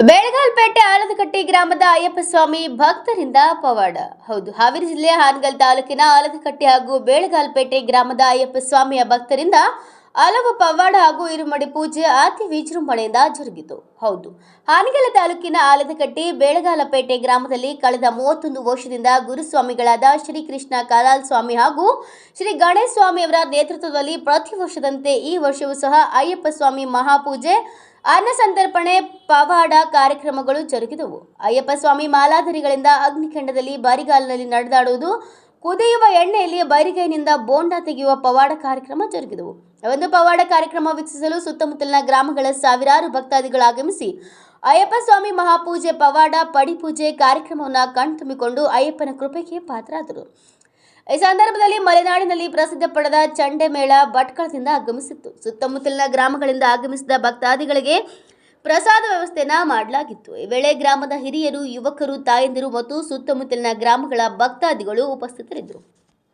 ಬೆಳಗಾಲ್ಪೇಟೆ ಆಲದಕಟ್ಟಿ ಗ್ರಾಮದ ಅಯ್ಯಪ್ಪ ಸ್ವಾಮಿ ಭಕ್ತರಿಂದ ಪವಾಡ. ಹೌದು, ಹಾವೇರಿ ಜಿಲ್ಲೆಯ ಹಾನಗಲ್ ತಾಲೂಕಿನ ಆಲದಕಟ್ಟಿ ಹಾಗೂ ಬೆಳಗಾಲ್ಪೇಟೆ ಗ್ರಾಮದ ಅಯ್ಯಪ್ಪ ಸ್ವಾಮಿಯ ಭಕ್ತರಿಂದ ಹಲವು ಪವಾಡ ಹಾಗೂ ಇರುಮಡಿ ಪೂಜೆ ಅತಿ ವಿಜೃಂಭಣೆಯಿಂದ ಜರುಗಿತು. ಹೌದು. ಹಾನಗಲ ತಾಲೂಕಿನ ಆಲದಕಟ್ಟಿ ಬೇಳಗಾಲಪೇಟೆ ಗ್ರಾಮದಲ್ಲಿ ಕಳೆದ ಮೂವತ್ತೊಂದು ವರ್ಷದಿಂದ ಗುರುಸ್ವಾಮಿಗಳಾದ ಶ್ರೀ ಕೃಷ್ಣ ಕಲಾಲ್ ಸ್ವಾಮಿ ಹಾಗೂ ಶ್ರೀ ಗಣೇಶ ಸ್ವಾಮಿಯವರ ನೇತೃತ್ವದಲ್ಲಿ ಪ್ರತಿ ವರ್ಷದಂತೆ ಈ ವರ್ಷವೂ ಸಹ ಅಯ್ಯಪ್ಪ ಸ್ವಾಮಿ ಮಹಾಪೂಜೆ, ಅನ್ನ ಸಂತರ್ಪಣೆ, ಪವಾಡ ಕಾರ್ಯಕ್ರಮಗಳು ಜರುಗಿದವು. ಅಯ್ಯಪ್ಪ ಸ್ವಾಮಿ ಮಾಲಾಧರಿಗಳಿಂದ ಅಗ್ನಿಖಂಡದಲ್ಲಿ ಬರಿಗಾಲಿನಲ್ಲಿ ನಡೆದಾಡುವುದು ಕುದಿಯುವ ಎಣ್ಣೆಯಲ್ಲಿ ಬೈರಿಗೈನಿಂದ ಬೋಂಡ ತೆಗೆಯುವ ಪವಾಡ ಕಾರ್ಯಕ್ರಮ ಜರುಗಿದವು. ಒಂದು ಪವಾಡ ಕಾರ್ಯಕ್ರಮ ವೀಕ್ಷಿಸಲು ಸುತ್ತಮುತ್ತಲಿನ ಗ್ರಾಮಗಳ ಸಾವಿರಾರು ಭಕ್ತಾದಿಗಳು ಆಗಮಿಸಿ ಅಯ್ಯಪ್ಪ ಸ್ವಾಮಿ ಮಹಾಪೂಜೆ, ಪವಾಡ, ಪಡಿಪೂಜೆ ಕಾರ್ಯಕ್ರಮವನ್ನು ಕಣ್ತುಂಬಿಕೊಂಡು ಅಯ್ಯಪ್ಪನ ಕೃಪೆಗೆ ಪಾತ್ರರಾದರು. ಈ ಸಂದರ್ಭದಲ್ಲಿ ಮಲೆನಾಡಿನಲ್ಲಿ ಪ್ರಸಿದ್ಧ ಪಡೆದ ಚಂಡೆ ಮೇಳ ಭಟ್ಕಳದಿಂದ ಆಗಮಿಸಿತ್ತು. ಸುತ್ತಮುತ್ತಲಿನ ಗ್ರಾಮಗಳಿಂದ ಆಗಮಿಸಿದ ಭಕ್ತಾದಿಗಳಿಗೆ ಪ್ರಸಾದ ವ್ಯವಸ್ಥೆಯನ್ನ ಮಾಡಲಾಗಿತ್ತು. ಈ ವೇಳೆ ಗ್ರಾಮದ ಹಿರಿಯರು ಯುವಕರು ತಾಯಂದಿರು ಮತ್ತು ಸುತ್ತಮುತ್ತಲಿನ ಗ್ರಾಮಗಳ ಭಕ್ತಾದಿಗಳು ಉಪಸ್ಥಿತರಿದ್ದರು.